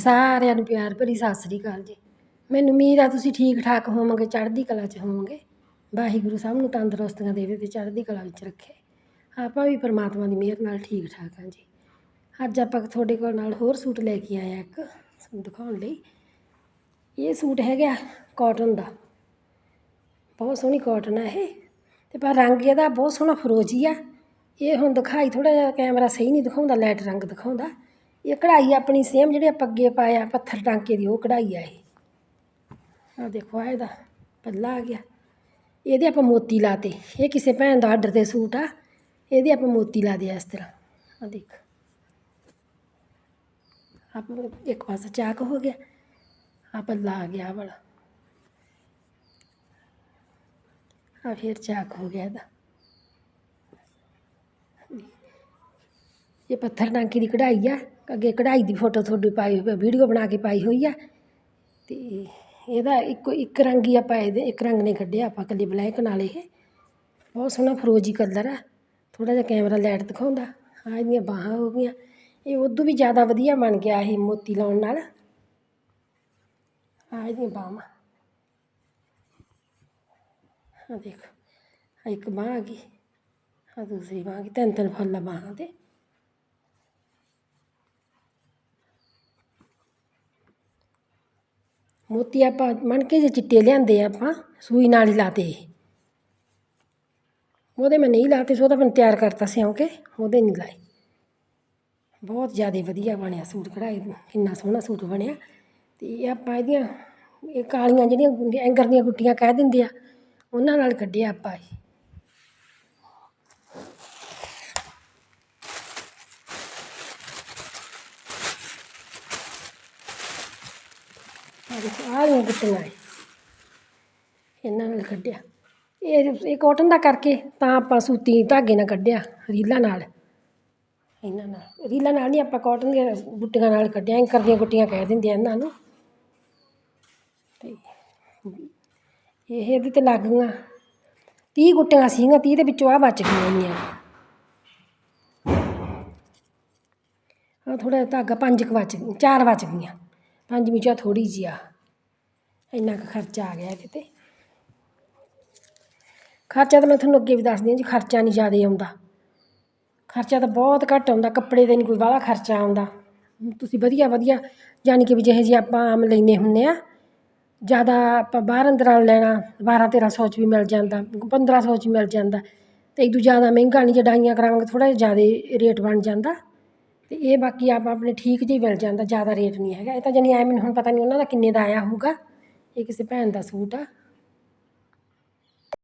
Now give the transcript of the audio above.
ਸਾਰਿਆਂ ਨੂੰ ਪਿਆਰ ਭਰੀ ਸਤਿ ਸ੍ਰੀ ਅਕਾਲ ਜੀ। ਮੈਨੂੰ ਉਮੀਦ ਆ ਤੁਸੀਂ ਠੀਕ ਠਾਕ ਹੋਵੋਗੇ, ਚੜ੍ਹਦੀ ਕਲਾ 'ਚ ਹੋਵੋਗੇ। ਵਾਹਿਗੁਰੂ ਸਭ ਨੂੰ ਤੰਦਰੁਸਤੀਆਂ ਦੇਵੇ ਅਤੇ ਚੜ੍ਹਦੀ ਕਲਾ ਵਿੱਚ ਰੱਖੇ। ਆਪਾਂ ਵੀ ਪਰਮਾਤਮਾ ਦੀ ਮਿਹਰ ਨਾਲ ਠੀਕ ਠਾਕ ਹਾਂ ਜੀ। ਅੱਜ ਆਪਾਂ ਤੁਹਾਡੇ ਕੋਲ ਨਾਲ ਹੋਰ ਸੂਟ ਲੈ ਕੇ ਆਇਆ ਇੱਕ ਦਿਖਾਉਣ ਲਈ। ਇਹ ਸੂਟ ਹੈਗਾ ਕਾਟਨ ਦਾ। ਬਹੁਤ ਸੋਹਣੀ ਕਾਟਨ ਆ ਇਹ। ਤੇ ਪਰ ਰੰਗ ਇਹਦਾ ਬਹੁਤ ਸੋਹਣਾ ਫਰੋਜੀ ਆ। ਇਹ ਹੁਣ ਦਿਖਾਈ ਥੋੜਾ ਜਿਹਾ ਕੈਮਰਾ ਸਹੀ ਨਹੀਂ ਦਿਖਾਉਂਦਾ ਲਾਈਟ ਰੰਗ ਦਿਖਾਉਂਦਾ। ਇਹ ਕਢਾਈ ਆਪਣੀ ਸੇਮ ਜਿਹੜੇ ਆਪਾਂ ਅੱਗੇ ਪਾਇਆ, ਪੱਥਰ ਟਾਂਕੇ ਦੀ, ਉਹ ਕਢਾਈ ਆ ਇਹ। ਆ ਦੇਖੋ ਆ ਇਹਦਾ ਪੱਲਾ ਆ ਗਿਆ। ਇਹਦੇ ਆਪਾਂ ਮੋਤੀ ਲਾਤੇ। ਇਹ ਕਿਸੇ ਭੈਣ ਦਾ ਆਰਡਰ ਤੇ ਸੂਟ ਆ। ਇਹਦੇ ਆਪਾਂ ਮੋਤੀ ਲਾ ਦਿਆ ਇਸ ਤਰ੍ਹਾਂ। ਆ ਦੇਖ। ਆਪ ਇੱਕ ਪਾਸਾ ਚਾਕ ਹੋ ਗਿਆ। ਆ ਪੱਲਾ ਆ ਗਿਆ ਵਾਲਾ। ਆ ਫਿਰ ਚਾਕ ਹੋ ਗਿਆ ਇਹਦਾ। ਇਹ ਪੱਥਰ ਟਾਂਕੀ ਦੀ ਕਢਾਈ ਆ, ਅੱਗੇ ਕਢਾਈ ਦੀ ਫੋਟੋ ਤੁਹਾਡੀ ਪਾਈ ਹੋਈ ਵੀਡੀਓ ਬਣਾ ਕੇ ਪਾਈ ਹੋਈ ਆ। ਤੇ ਇਹਦਾ ਇੱਕੋ, ਇੱਕ ਰੰਗ ਹੀ ਆਪਾਂ ਇਹਦੇ, ਇੱਕ ਰੰਗ ਨੇ ਕੱਢਿਆ, ਆਪਾਂ ਇਕੱਲੇ ਬਲੈਕ ਨਾਲ ਇਹ। ਬਹੁਤ ਸੋਹਣਾ ਫਰੋਜੀ ਕਲਰ ਆ। ਥੋੜਾ ਜਿਹਾ ਕੈਮਰਾ ਲਾਈਟ ਦਿਖਾਉਂਦਾ। ਆ ਇਹਦੀਆਂ ਬਾਹਾਂ ਹੋ ਗਈਆਂ। ਇਹ ਉਦੋਂ ਵੀ ਜ਼ਿਆਦਾ ਵਧੀਆ ਬਣ ਗਿਆ ਇਹ ਮੋਤੀ ਲਾਉਣ ਨਾਲ। ਆ ਇਹਦੀਆਂ ਬਾਹਾਂ। ਆ ਦੇਖ। ਇੱਕ ਬਾਂਹ ਆ ਗਈ। ਆ ਦੂਸਰੀ ਬਾਂਹ ਆ ਗਈ ਤਿੰਨ ਤਿੰਨ ਫੁੱਲ ਬਾਹਾਂ ਤੇ। ਮੋਤੀ ਆਪਾਂ ਮਣਕੇ ਜੇ ਚਿੱਟੇ ਲਿਆਂਦੇ ਆ ਆਪਾਂ, ਸੂਈ ਨਾਲ ਹੀ ਲਾਤੇ ਉਹਦੇ ਮੈਂ ਨਹੀਂ ਲਾਤੇ, ਸੋ ਉਹਦਾ ਮੈਂ ਤਿਆਰ ਕਰਤਾ ਸਿਉਂ ਕੇ, ਉਹਦੇ ਨਹੀਂ ਲਾਏ। ਬਹੁਤ ਜ਼ਿਆਦਾ ਵਧੀਆ ਬਣਿਆ ਸੂਟ, ਕਢਾਈ ਕਿੰਨਾ ਸੋਹਣਾ ਸੂਟ ਬਣਿਆ। ਤੇ ਆਪਾਂ ਇਹਦੀਆਂ, ਇਹ ਕਾਲੀਆਂ ਜਿਹੜੀਆਂ ਐਂਗਰ ਦੀਆਂ ਗੁੱਟੀਆਂ ਕਹਿ ਦਿੰਦੇ ਆ, ਉਹਨਾਂ ਨਾਲ ਕੱਢਿਆ ਆਪਾਂ ਇਹ। ਆਹ ਗੁੱਟੀਆਂ ਏ ਇਹਨਾਂ ਨਾਲ ਕੱਢਿਆ ਇਹ ਇਹ ਕੋਟਨ ਦਾ ਕਰਕੇ ਤਾਂ ਆਪਾਂ ਸੂਤੀ ਧਾਗੇ ਨਾਲ ਕੱਢਿਆ ਰੀਲਾਂ ਨਾਲ ਇਹਨਾਂ ਨਾਲ ਰੀਲਾਂ ਨਾਲ ਨਹੀਂ ਆਪਾਂ ਕੋਟਨ ਦੀਆਂ ਗੁੱਟੀਆਂ ਨਾਲ ਕੱਢਿਆ ਐਂਕਰ ਦੀਆਂ ਗੁੱਟੀਆਂ ਕਹਿ ਦਿੰਦੇ ਆ ਇਹਨਾਂ ਨੂੰ ਤੇ ਇਹ ਇਹਦੇ 'ਤੇ ਲੱਗ ਗਈਆਂ ਤੀਹ ਗੁੱਟੀਆਂ ਸੀਗੀਆਂ ਤੀਹ ਦੇ ਵਿੱਚੋਂ ਆ ਬਚ ਗਈਆਂ ਇੰਨੀਆਂ ਆ ਥੋੜ੍ਹਾ ਜਿਹਾ ਧਾਗਾ ਪੰਜ ਕੁ ਬਚ ਗਈਆਂ ਚਾਰ ਬਚ ਗਈਆਂ ਪੰਜਵੀਂ 'ਚੋਂ ਥੋੜ੍ਹੀ ਜਿਹੀ ਆ ਇੰਨਾ ਕੁ ਖਰਚਾ ਆ ਗਿਆ ਇਹਦੇ 'ਤੇ ਖਰਚਾ ਤਾਂ ਮੈਂ ਤੁਹਾਨੂੰ ਅੱਗੇ ਵੀ ਦੱਸਦੀ ਹਾਂ ਜੀ, ਖਰਚਾ ਨਹੀਂ ਜ਼ਿਆਦਾ ਆਉਂਦਾ। ਖਰਚਾ ਤਾਂ ਬਹੁਤ ਘੱਟ ਆਉਂਦਾ, ਕੱਪੜੇ 'ਤੇ ਨਹੀਂ ਕੋਈ ਬਾਹਲਾ ਖਰਚਾ ਆਉਂਦਾ। ਤੁਸੀਂ ਵਧੀਆ ਵਧੀਆ, ਯਾਨੀ ਕਿ ਵੀ ਜਿਹੇ ਜਿਹੇ ਆਪਾਂ ਆਮ ਲੈਂਦੇ ਹੁੰਦੇ ਆ ਜ਼ਿਆਦਾ ਆਪਾਂ ਬਾਹਰ ਅੰਦਰ ਵਾਲਾ ਲੈਣਾ, ਬਾਰਾਂ ਤੇਰਾਂ ਸੌ 'ਚ ਵੀ ਮਿਲ ਜਾਂਦਾ, ਪੰਦਰਾਂ ਸੌ 'ਚ ਮਿਲ ਜਾਂਦਾ ਅਤੇ ਇਦੋਂ ਜ਼ਿਆਦਾ ਮਹਿੰਗਾ ਨਹੀਂ ਜੇ ਡਾਈਆਂ ਕਰਾਵਾਂਗੇ ਥੋੜ੍ਹਾ ਜਿਹਾ ਜ਼ਿਆਦਾ ਰੇਟ ਬਣ ਜਾਂਦਾ ਅਤੇ ਇਹ ਬਾਕੀ ਆਪ ਆਪਣੇ ਠੀਕ ਜਿਹੀ ਮਿਲ ਜਾਂਦਾ, ਜ਼ਿਆਦਾ ਰੇਟ ਨਹੀਂ ਹੈਗਾ। ਇਹ ਤਾਂ ਜਾਨੀ ਐਂ ਮੈਨੂੰ ਹੁਣ ਪਤਾ ਨਹੀਂ ਉਹਨਾਂ ਦਾ ਕਿੰਨੇ ਦਾ ਆਇਆ ਹੋਊਗਾ। ਇਹ ਕਿਸੇ ਭੈਣ ਦਾ ਸੂਟ ਆ।